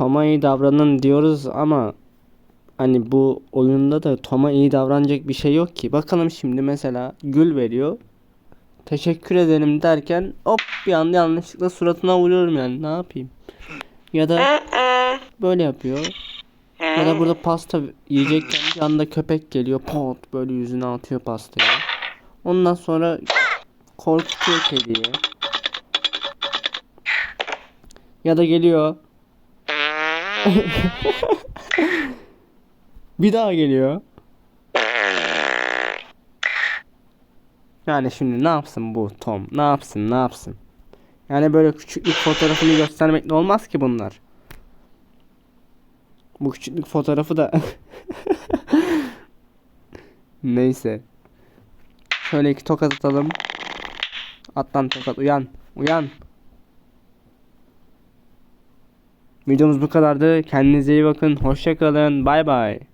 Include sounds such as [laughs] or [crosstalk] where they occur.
Tom'a iyi davranın diyoruz ama hani bu oyunda da Tom'a iyi davranacak bir şey yok ki. Bakalım şimdi mesela gül veriyor. Teşekkür ederim derken hop bir anda yanlışlıkla suratına vuruyorum yani ne yapayım. Ya da böyle yapıyor. Ya da burada pasta yiyecekken bir anda köpek geliyor pot böyle yüzüne atıyor pastayı. Ondan sonra korkutuyor kediyi. Ya da geliyor. Bir daha geliyor. Yani şimdi ne yapsın bu Tom? Ne yapsın? Ne yapsın? Yani böyle küçüklük fotoğrafını göstermekle olmaz ki bunlar. Bu küçüklük fotoğrafı da [laughs] Neyse. Şöyle iki tokat atalım. Atlan tokat uyan. Uyan. Videomuz bu kadardı. Kendinize iyi bakın. Hoşça kalın. Bay bay.